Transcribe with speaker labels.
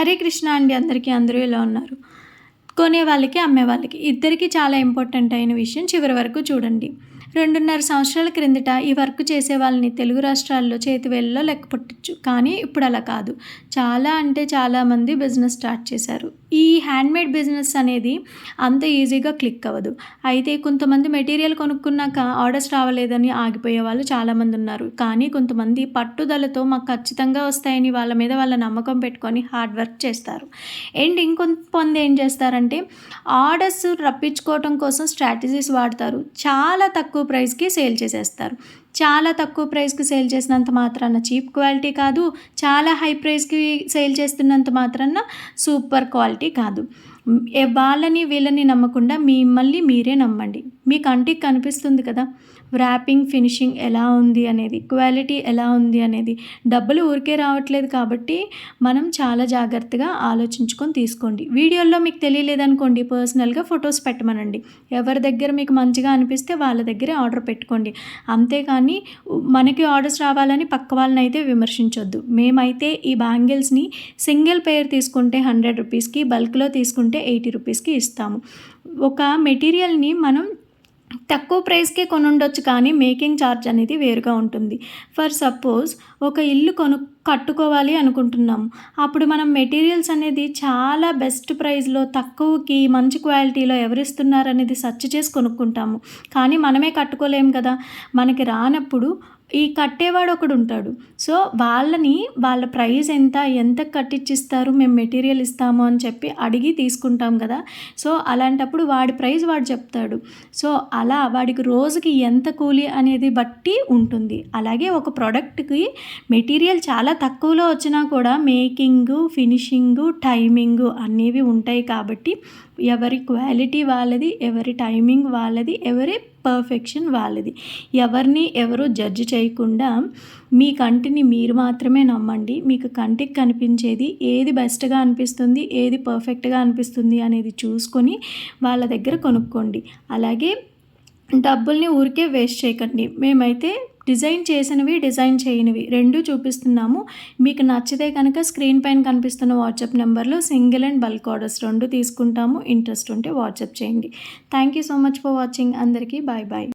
Speaker 1: హరే కృష్ణ అండి అందరికీ అందరూ ఇలా ఉన్నారు? కొనే వాళ్ళకి అమ్మే వాళ్ళకి. ఇద్దరికీ చాలా ఇంపార్టెంట్ అయిన విషయం చివరి వరకు చూడండి. రెండున్నర సంవత్సరాల క్రిందట ఈ వర్క్ చేసే వాళ్ళని తెలుగు రాష్ట్రాల్లో చేతివేళ్ళలో లెక్క పుట్టచ్చు కానీ ఇప్పుడు అలా కాదు. చాలా అంటే చాలామంది బిజినెస్ స్టార్ట్ చేశారు. ఈ హ్యాండ్మేడ్ బిజినెస్ అనేది అంత ఈజీగా క్లిక్ అవ్వదు. అయితే కొంతమంది మెటీరియల్ కొనుక్కున్నాక ఆర్డర్స్ రావలేదని ఆగిపోయే వాళ్ళు చాలామంది ఉన్నారు. కానీ కొంతమంది పట్టుదలతో మాకు ఖచ్చితంగా వస్తాయని వాళ్ళ మీద వాళ్ళ నమ్మకం పెట్టుకొని హార్డ్ వర్క్ చేస్తారు. అండ్ ఇంకొంతమంది ఏం చేస్తారంటే ఆర్డర్స్ రప్పించుకోవటం కోసం స్ట్రాటజీస్ వాడతారు. చాలా తక్కువ ప్రైస్కి సేల్ చేసేస్తారు. చాలా తక్కువ ప్రైస్కి సేల్ చేసినంత మాత్రాన చీప్ క్వాలిటీ కాదు చాలా హై ప్రైస్కి సేల్ చేస్తున్నంత మాత్రాన సూపర్ క్వాలిటీ కాదు. వాళ్ళని వీళ్ళని నమ్మకుండా మిమ్మల్ని మీరే నమ్మండి. మీ కంటికి కనిపిస్తుంది కదా ర్యాపింగ్ ఫినిషింగ్ ఎలా ఉంది అనేది క్వాలిటీ ఎలా ఉంది అనేది. డబ్బులు ఊరికే రావట్లేదు కాబట్టి మనం చాలా జాగ్రత్తగా ఆలోచించుకొని తీసుకోండి. వీడియోల్లో మీకు తెలియలేదనుకోండి పర్సనల్గా ఫొటోస్ పెట్టమనండి. ఎవరి దగ్గర మీకు మంచిగా అనిపిస్తే వాళ్ళ దగ్గరే ఆర్డర్ పెట్టుకోండి. అంతేకాని మనకి ఆర్డర్స్ రావాలని పక్క వాళ్ళని అయితే విమర్శించొద్దు. మేమైతే ఈ బ్యాంగిల్స్ని సింగిల్ పేర్ తీసుకుంటే హండ్రెడ్ రూపీస్కి బల్క్లో తీసుకుంటే ఎయిటీ రూపీస్కి ఇస్తాము. ఒక మెటీరియల్ని మనం తక్కువ ప్రైస్కే కొనుండొచ్చు కానీ మేకింగ్ ఛార్జ్ అనేది వేరుగా ఉంటుంది. ఫర్ సపోజ్ ఒక ఇల్లు కొను కట్టుకోవాలి అనుకుంటున్నాము అప్పుడు మనం మెటీరియల్స్ అనేది చాలా బెస్ట్ ప్రైస్లో తక్కువకి మంచి క్వాలిటీలో ఎవరిస్తున్నారు అనేది సెర్చ్ చేసి కొనుక్కుంటాము. కానీ మనమే కట్టుకోలేము కదా. మనకి రానప్పుడు ఈ కట్టేవాడు ఒకడు ఉంటాడు. సో వాళ్ళని వాళ్ళ ప్రైస్ ఎంత ఎంత కట్టించిస్తారు మేము మెటీరియల్ ఇస్తాము అని చెప్పి అడిగి తీసుకుంటాం కదా. సో అలాంటప్పుడు వాడి ప్రైస్ వాడు చెప్తాడు. సో అలా వాడికి రోజుకి ఎంత కూలి అనేది బట్టి ఉంటుంది. అలాగే ఒక ప్రోడక్ట్కి మెటీరియల్ చాలా చాలా తక్కువలో వచ్చినా కూడా మేకింగు ఫినిషింగు టైమింగు అనేవి ఉంటాయి కాబట్టి ఎవరి క్వాలిటీ వాళ్ళది ఎవరి టైమింగ్ వాళ్ళది ఎవరి పర్ఫెక్షన్ వాళ్ళది. ఎవరిని ఎవరు జడ్జ్ చేయకుండా మీ కంటిని మీరు మాత్రమే నమ్మండి. మీకు కంటికి కనిపించేది ఏది బెస్ట్గా అనిపిస్తుంది ఏది పర్ఫెక్ట్గా అనిపిస్తుంది అనేది చూసుకొని వాళ్ళ దగ్గర కొనుక్కోండి. అలాగే డబ్బుల్ని ఊరికే వేస్ట్ చేయకండి. మేమైతే డిజైన్ చేసినవి డిజైన్ చేయనివి రెండు చూపిస్తున్నాము. మీకు నచ్చితే కనుక స్క్రీన్ పైన కనిపిస్తున్న వాట్సాప్ నెంబర్లో సింగిల్ అండ్ బల్క్ ఆర్డర్స్ రెండు తీసుకుంటాము. ఇంట్రెస్ట్ ఉంటే వాట్సాప్ చేయండి. Thank you so much for watching. అందరికీ బాయ్ బాయ్